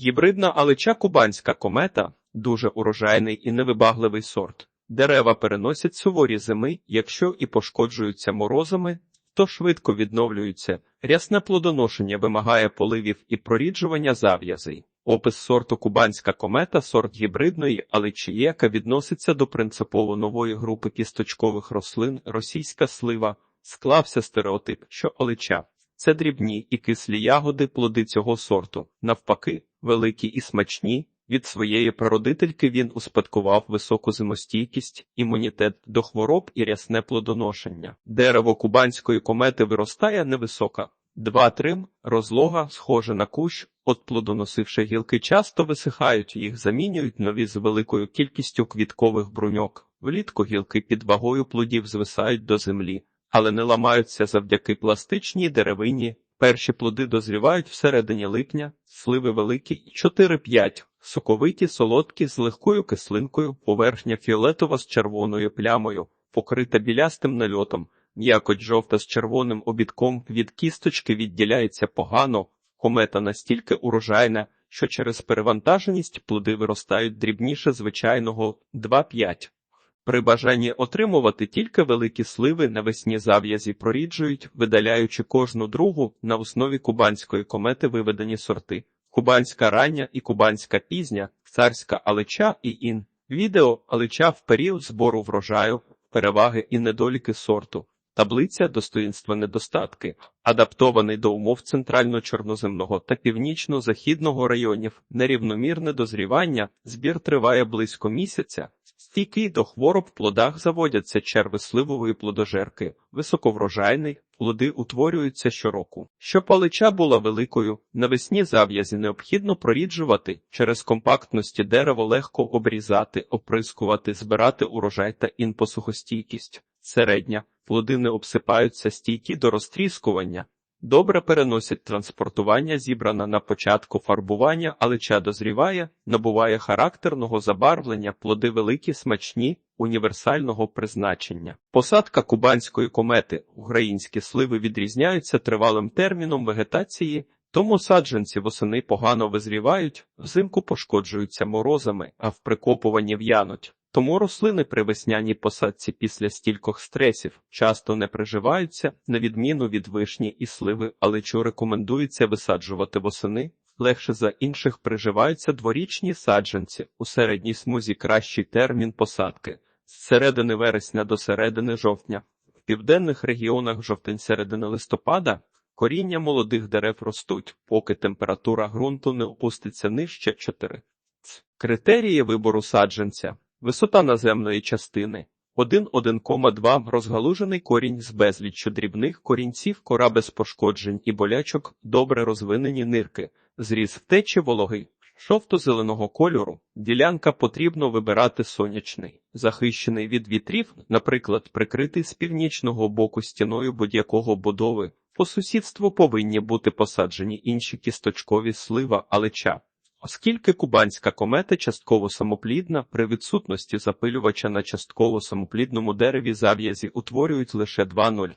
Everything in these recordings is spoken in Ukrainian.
Гібридна алеча кубанська комета дуже урожайний і невибагливий сорт. Дерева переносять суворі зими, якщо і пошкоджуються морозами, то швидко відновлюються. Рясне плодоношення вимагає поливів і проріджування зав'язей. Опис сорту кубанська комета сорт гібридної алечі, яка відноситься до принципово нової групи кісточкових рослин російська слива. Склався стереотип, що алеча це дрібні і кислі ягоди плоди цього сорту. Навпаки, великі і смачні. Від своєї прародительки він успадкував високу зимостійкість, імунітет до хвороб і рясне плодоношення. Дерево кубанської комети виростає невисока. Два трим, розлога, схоже на кущ, от плодоносивши гілки часто висихають, їх замінюють нові з великою кількістю квіткових бруньок. Влітку гілки під вагою плодів звисають до землі, але не ламаються завдяки пластичній деревині. Перші плоди дозрівають всередині липня, сливи великі 4-5, соковиті, солодкі з легкою кислинкою, поверхня фіолетова з червоною плямою, покрита білястим нальотом, м'якоть жовта з червоним обідком від кісточки відділяється погано, комета настільки урожайна, що через перевантаженість плоди виростають дрібніше звичайного 2-5. При бажанні отримувати тільки великі сливи навесні зав'язі проріджують, видаляючи кожну другу на основі кубанської комети виведені сорти. Кубанська рання і кубанська пізня, царська алеча і ін. Відео алеча в період збору врожаю, переваги і недоліки сорту. Таблиця достоїнства недостатки, адаптований до умов центрально-чорноземного та північно-західного районів, нерівномірне дозрівання, збір триває близько місяця, стійкий до хвороб в плодах заводяться черви сливової плодожерки, високоврожайний, плоди утворюються щороку. Щоб палича була великою, навесні зав'язі необхідно проріджувати, через компактності дерево легко обрізати, оприскувати, збирати урожай та інпосухостійкість. Середня, плоди не обсипаються стійкі до розтріскування. Добре переносять транспортування, зібрана на початку фарбування, алеча дозріває, набуває характерного забарвлення, плоди великі, смачні, універсального призначення. Посадка кубанської комети, українські сливи відрізняються тривалим терміном вегетації, тому саджанці восени погано визрівають, взимку пошкоджуються морозами, а в прикопуванні в'януть. Тому рослини при весняній посадці після стількох стресів часто не приживаються, на відміну від вишні і сливи, але що рекомендується висаджувати восени. Легше за інших приживаються дворічні саджанці. У середній смузі кращий термін посадки з середини вересня до середини жовтня. В південних регіонах жовтень середини листопада коріння молодих дерев ростуть, поки температура ґрунту не опуститься нижче 4. Критерії вибору саджанця. Висота наземної частини 1,1,2 розгалужений корінь з безліччю дрібних корінців, кора без пошкоджень і болячок, добре розвинені нирки, зріз втечі вологи, жовто-зеленого кольору. Ділянка потрібно вибирати сонячний, захищений від вітрів, наприклад, прикритий з північного боку стіною будь-якого будови. По сусідству повинні бути посаджені інші кісточкові слива алеча. Оскільки кубанська комета частково самоплідна, при відсутності запилювача на частково самоплідному дереві зав'язі утворюють лише 2-0.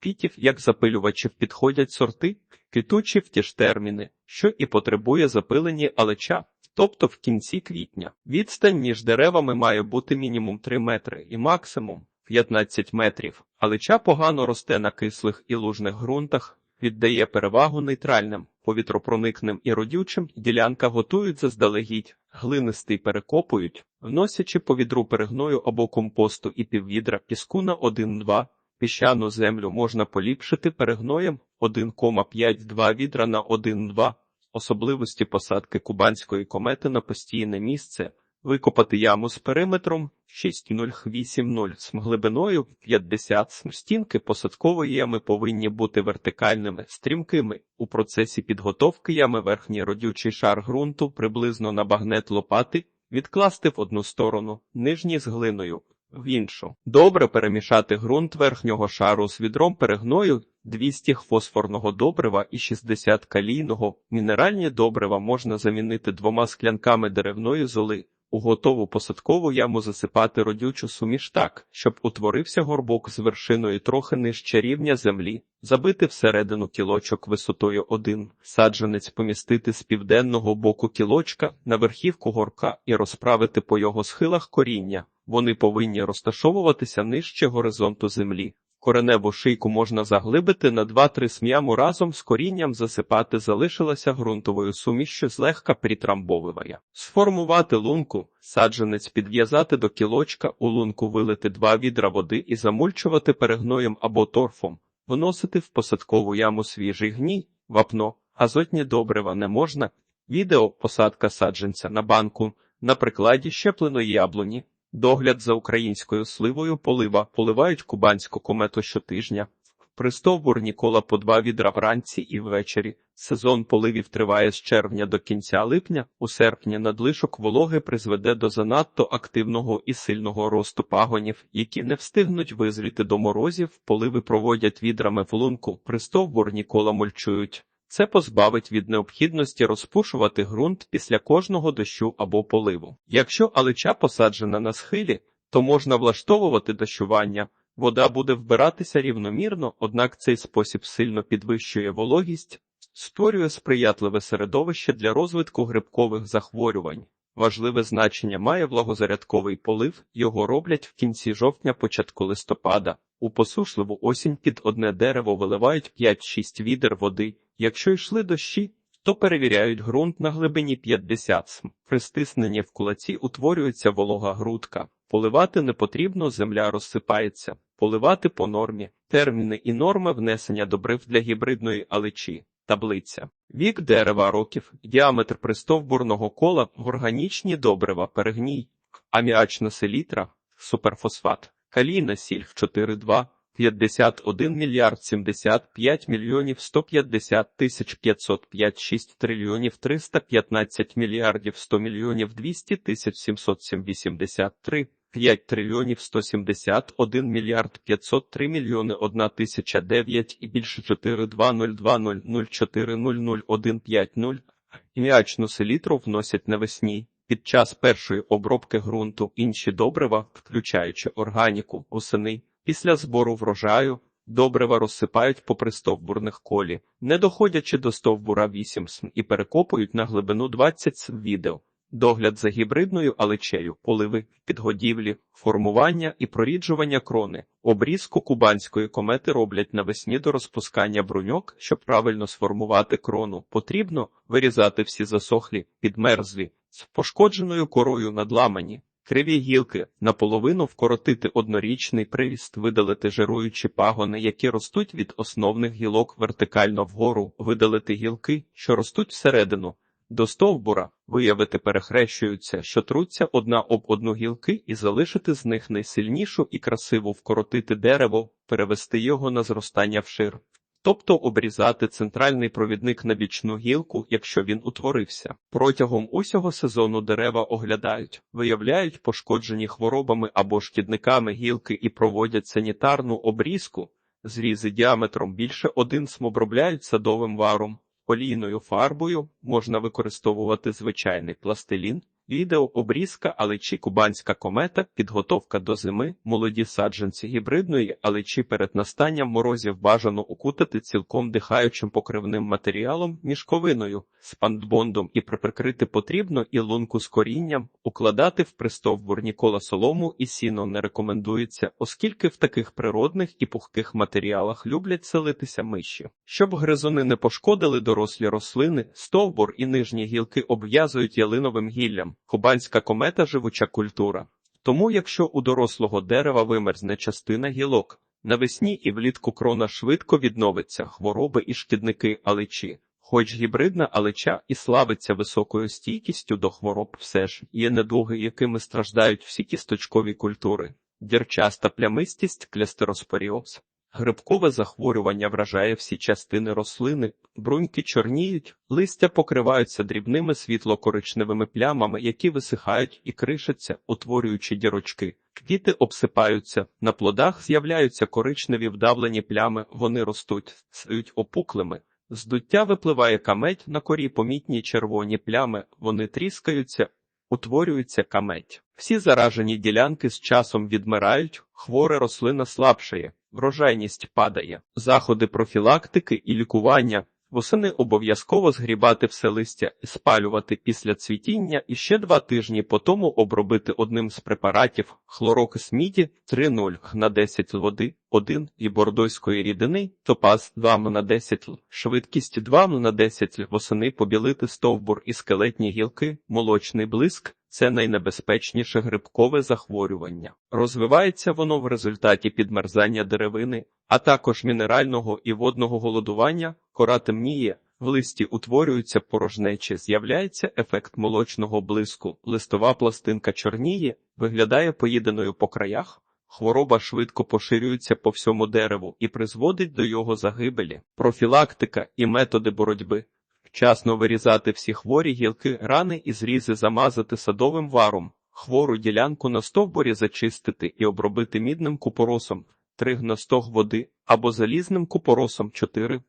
Квітів як запилювачів підходять сорти, квітучі в ті ж терміни, що і потребує запилені алеча, тобто в кінці квітня. Відстань між деревами має бути мінімум 3 метри і максимум 15 метрів. Алеча погано росте на кислих і лужних ґрунтах, віддає перевагу нейтральним, повітропроникним і родючим, ділянка готують заздалегідь, глинистий перекопують, вносячи по відру перегною або компосту і піввідра піску на 1-2, піщану землю можна поліпшити перегноєм 1,5-2 відра на 1-2, особливості посадки кубанської комети на постійне місце. Викопати яму з периметром 6,080 з глибиною 50 см. Стінки посадкової ями повинні бути вертикальними, стрімкими. У процесі підготовки ями верхній родючий шар ґрунту приблизно на багнет лопати, відкласти в одну сторону, нижній з глиною, в іншу. Добре перемішати ґрунт верхнього шару з відром перегною 200 фосфорного добрива і 60 калійного. Мінеральні добрива можна замінити двома склянками деревної золи. У готову посадкову яму засипати родючу суміш так, щоб утворився горбок з вершиною трохи нижче рівня землі, забити всередину кілочок висотою один, саджанець помістити з південного боку кілочка на верхівку горка і розправити по його схилах коріння. Вони повинні розташовуватися нижче горизонту землі. Кореневу шийку можна заглибити на 2-3 см'яму разом з корінням засипати залишилася ґрунтовою сумішчю злегка притрамбовиває. Сформувати лунку, саджанець підв'язати до кілочка, у лунку вилити два відра води і замульчувати перегноєм або торфом, вносити в посадкову яму свіжий гній, вапно, азотні добрива не можна. Відео посадка саджанця на банку на прикладі щепленої яблуні. Догляд за українською сливою полива поливають кубанську комету щотижня. Пристовбур Нікола по два відра вранці і ввечері. Сезон поливів триває з червня до кінця липня. У серпні надлишок вологи призведе до занадто активного і сильного росту пагонів, які не встигнуть визріти до морозів. Поливи проводять відрами в лунку. Пристовбур Нікола мульчують. Це позбавить від необхідності розпушувати ґрунт після кожного дощу або поливу. Якщо алича посаджена на схилі, то можна влаштовувати дощування. Вода буде вбиратися рівномірно, однак цей спосіб сильно підвищує вологість, створює сприятливе середовище для розвитку грибкових захворювань. Важливе значення має влагозарядковий полив, його роблять в кінці жовтня, початку листопада. У посушливу осінь під одне дерево виливають 5-6 відер води. Якщо йшли дощі, то перевіряють ґрунт на глибині 50 см. При стисненні в кулаці утворюється волога грудка. Поливати не потрібно, земля розсипається. Поливати по нормі. Терміни і норми внесення добрив для гібридної аличі. Таблиця. Вік дерева років, діаметр пристовбурного кола, органічні добрива, перегній, аміачна селітра, суперфосфат, калійна сіль 4,2, 51 мільярд 75 мільйонів 150 тисяч 505 6 трильйонів 315 мільярдів 100 мільйонів 200 тисяч 783 5 трильйонів 171 мільярд 503 мільйони 1 тисяча 9 і більше 4202004001550. М'ячну селітру вносять навесні. Під час першої обробки ґрунту інші добрива, включаючи органіку, осени, після збору врожаю, добрива розсипають по пристовбурних колі, не доходячи до стовбура 8 см і перекопують на глибину 20 см відео. Догляд за гібридною алечею, поливи, підгодівлі, формування і проріджування крони. Обрізку кубанської комети роблять навесні до розпускання бруньок, щоб правильно сформувати крону. Потрібно вирізати всі засохлі, підмерзлі, з пошкодженою корою надламані. Криві гілки наполовину вкоротити однорічний приріст, видалити жируючі пагони, які ростуть від основних гілок вертикально вгору, видалити гілки, що ростуть всередину. До стовбура виявити перехрещуються, що труться одна об одну гілки, і залишити з них найсильнішу і красиву вкоротити дерево, перевести його на зростання вшир, тобто обрізати центральний провідник на бічну гілку, якщо він утворився. Протягом усього сезону дерева оглядають, виявляють пошкоджені хворобами або шкідниками гілки і проводять санітарну обрізку. Зрізи діаметром більше один см обробляють садовим варом. Олійною фарбою можна використовувати звичайний пластилін, відео, обрізка, алечі кубанська комета, підготовка до зими, молоді саджанці гібридної, алечі перед настанням морозів бажано укутати цілком дихаючим покривним матеріалом, мішковиною, спандбондом і приприкрити потрібно і лунку з корінням, укладати в пристовбур нікола солому і сіно не рекомендується, оскільки в таких природних і пухких матеріалах люблять селитися миші. Щоб гризуни не пошкодили дорослі рослини, стовбур і нижні гілки обв'язують ялиновим гіллям. Кубанська комета живуча культура. Тому, якщо у дорослого дерева вимерзне частина гілок, навесні і влітку крона швидко відновиться хвороби і шкідники аличі. Хоч гібридна алича і славиться високою стійкістю до хвороб, все ж є недуги, якими страждають всі кісточкові культури. Дірчаста плямистість, клястероспоріоз. Грибкове захворювання вражає всі частини рослини, бруньки чорніють, листя покриваються дрібними світло-коричневими плямами, які висихають і кришаться, утворюючи дірочки. Квіти обсипаються, на плодах з'являються коричневі вдавлені плями, вони ростуть, стають опуклими. Здуття випливає камедь на корі помітні червоні плями, вони тріскаються. утворюється каметь. Всі заражені ділянки з часом відмирають, хвора рослина слабшає, врожайність падає. Заходи профілактики і лікування Восени обов'язково згрібати все листя спалювати після цвітіння і ще два тижні по тому обробити одним з препаратів хлорокис міді 3,0 на 10 води 1 і бордойської рідини топаз 2 на 10 л, швидкість 2 на 10 л, восени побілити стовбур і скелетні гілки, молочний блиск. Це найнебезпечніше грибкове захворювання. Розвивається воно в результаті підмерзання деревини, а також мінерального і водного голодування, кора темніє, в листі утворюються порожнечі, з'являється ефект молочного блиску, листова пластинка чорніє, виглядає поїденою по краях. Хвороба швидко поширюється по всьому дереву і призводить до його загибелі. Профілактика і методи боротьби. Вчасно вирізати всі хворі гілки, рани і зрізи замазати садовим варом, хвору ділянку на стовбурі зачистити і обробити мідним купоросом 3 на стог води або залізним купоросом 4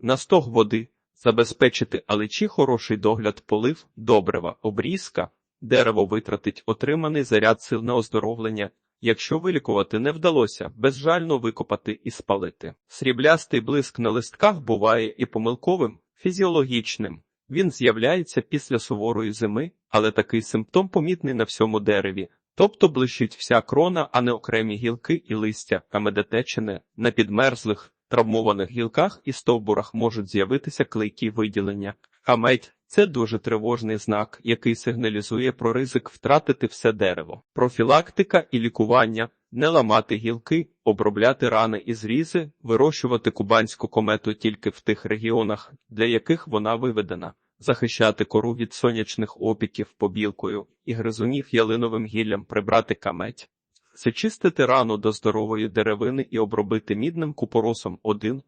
на стог води, забезпечити алечі хороший догляд полив, добрива, обрізка, дерево витратить отриманий заряд сил на оздоровлення. Якщо вилікувати не вдалося, безжально викопати і спалити. Сріблястий блиск на листках буває і помилковим, фізіологічним. Він з'являється після суворої зими, але такий симптом помітний на всьому дереві, тобто блищить вся крона, а не окремі гілки і листя, а медотечене на підмерзлих, травмованих гілках і стовбурах можуть з'явитися клейкі виділення. Хамедь це дуже тривожний знак, який сигналізує про ризик втратити все дерево. Профілактика і лікування не ламати гілки, обробляти рани і зрізи, вирощувати кубанську комету тільки в тих регіонах, для яких вона виведена, захищати кору від сонячних опіків побілкою і гризунів ялиновим гіллям прибрати каметь. Зачистити рану до здорової деревини і обробити мідним купоросом один,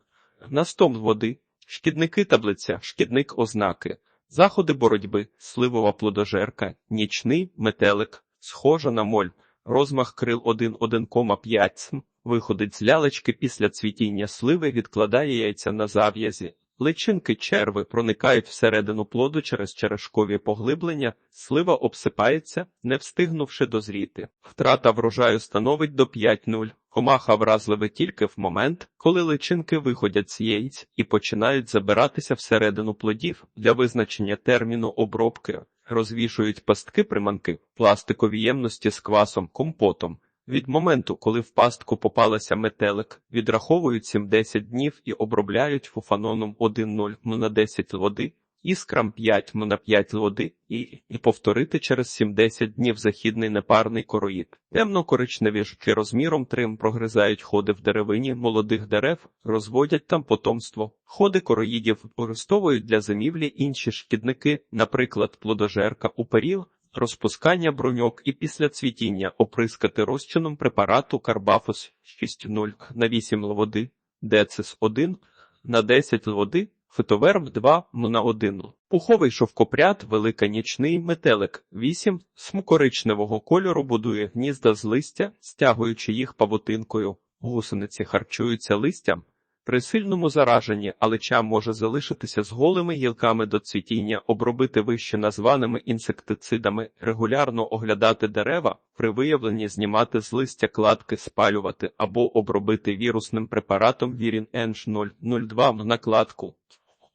настом води, шкідники таблиця, шкідник ознаки, заходи боротьби, сливова плодожерка, нічний метелик, схожа на моль, розмах крил 1,1,5 см, виходить з лялечки після цвітіння сливи, відкладає яйця на зав'язі. Личинки черви проникають всередину плоду через черешкові поглиблення, слива обсипається, не встигнувши дозріти. Втрата врожаю становить до 5-0. Комаха вразлива тільки в момент, коли личинки виходять з яєць і починають забиратися всередину плодів для визначення терміну обробки, розвішують пастки приманки, пластикові ємності з квасом, компотом. Від моменту, коли в пастку попалася метелик, відраховують 70 днів і обробляють фуфаноном 1,0 на 10 води, іскрам 5 на 5 води і, і повторити через 70 днів західний непарний короїд. Темно-коричневі жуки розміром трим прогризають ходи в деревині молодих дерев, розводять там потомство. Ходи короїдів використовують для зимівлі інші шкідники, наприклад, плодожерка у період, розпускання бруньок і після цвітіння оприскати розчином препарату Карбафос 6,0 на 8 води, Децис 1 на 10 води, фитоверм 2 на 1 Пуховий шовкопряд, великонічний метелик 8 смукоричневого кольору будує гнізда з листя, стягуючи їх павутинкою. Гусениці харчуються листям. При сильному зараженні алеча може залишитися з голими гілками до цвітіння, обробити вище названими інсектицидами, регулярно оглядати дерева, при виявленні знімати з листя кладки, спалювати або обробити вірусним препаратом Вірін Енж 002 накладку.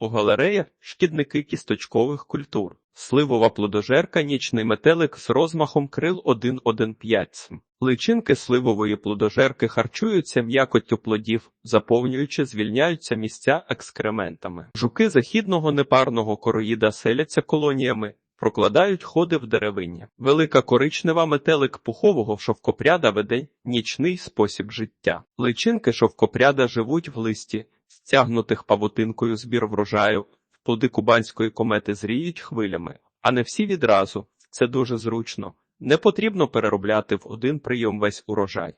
У галереях шкідники кісточкових культур. Сливова плодожерка, нічний метелик з розмахом крил 1,1,5 Личинки сливової плодожерки харчуються м'якоттю плодів, заповнюючи, звільняються місця екскрементами. Жуки західного непарного короїда селяться колоніями, прокладають ходи в деревині. Велика коричнева метелик пухового шовкопряда веде нічний спосіб життя. Личинки шовкопряда живуть в листі, стягнутих павутинкою збір врожаю. Плоди кубанської комети зріють хвилями, а не всі відразу. Це дуже зручно. Не потрібно переробляти в один прийом весь урожай.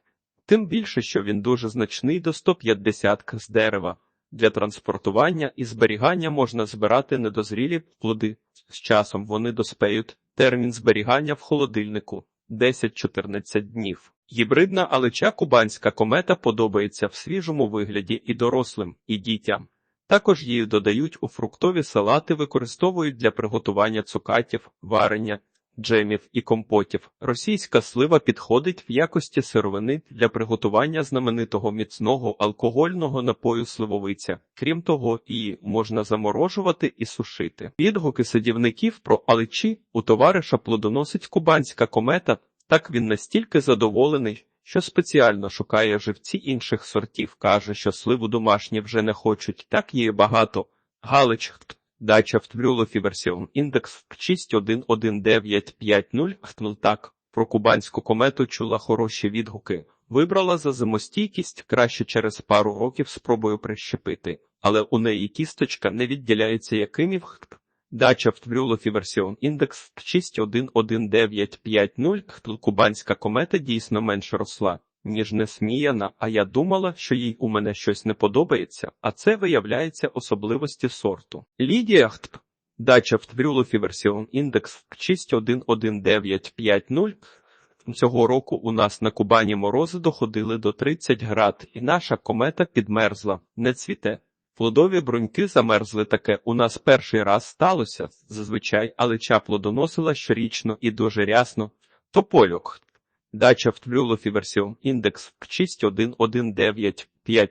Тим більше, що він дуже значний до 150 з дерева. Для транспортування і зберігання можна збирати недозрілі плоди. З часом вони доспеють. Термін зберігання в холодильнику 10-14 днів. Гібридна алеча кубанська комета подобається в свіжому вигляді і дорослим, і дітям. Також її додають у фруктові салати, використовують для приготування цукатів, варення, джемів і компотів. Російська слива підходить в якості сировини для приготування знаменитого міцного алкогольного напою сливовиця. Крім того, її можна заморожувати і сушити. Відгуки садівників про аличі у товариша плодоносить кубанська комета. Так він настільки задоволений, що спеціально шукає живці інших сортів. каже, що сливу домашні вже не хочуть. Так її багато. Галич Дача в Тврюлофі версіон індекс 611950 хтнул так. Про кубанську комету чула хороші відгуки. Вибрала за зимостійкість краще через пару років спробую прищепити, але у неї кісточка не відділяється якимів. Дача в Тврюлофі версіон індекс 611950 хтл кубанська комета дійсно менше росла ніж несміяна, а я думала, що їй у мене щось не подобається, а це виявляється особливості сорту. Лідія Хтп. Дача в Тврюлофі версіон індекс 611950. Цього року у нас на Кубані морози доходили до 30 град, і наша комета підмерзла, не цвіте. Плодові бруньки замерзли таке. У нас перший раз сталося зазвичай, але ча плодоносила щорічно і дуже рясно. Топольок. Дача в Тврюлофі версіон індекс 611950.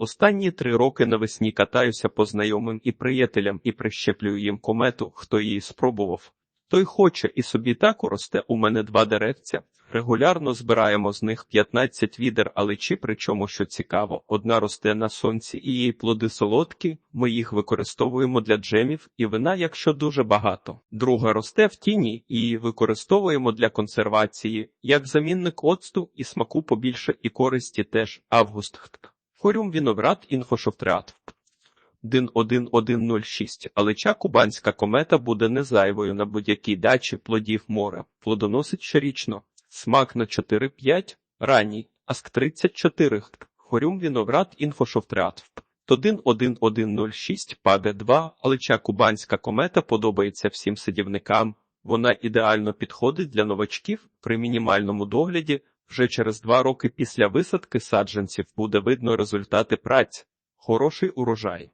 Останні три роки навесні катаюся по знайомим і приятелям і прищеплюю їм комету, хто її спробував. Той хоче і собі так росте у мене два деревця. Регулярно збираємо з них 15 відер аличі, причому що цікаво, одна росте на сонці і її плоди солодкі, ми їх використовуємо для джемів і вина, якщо дуже багато. Друга росте в тіні і її використовуємо для консервації, як замінник оцту і смаку побільше і користі теж. Август. Хорюм віноград інфошофтреат. 11106, алича кубанська комета буде незайвою на будь-якій дачі плодів моря. Плодоносить щорічно. Смак на 4-5, ранній, аск 34, хорюм віноград інфошофтреат. 11106 паде 2, алича кубанська комета подобається всім садівникам. Вона ідеально підходить для новачків при мінімальному догляді. Вже через два роки після висадки саджанців буде видно результати праць. Хороший урожай.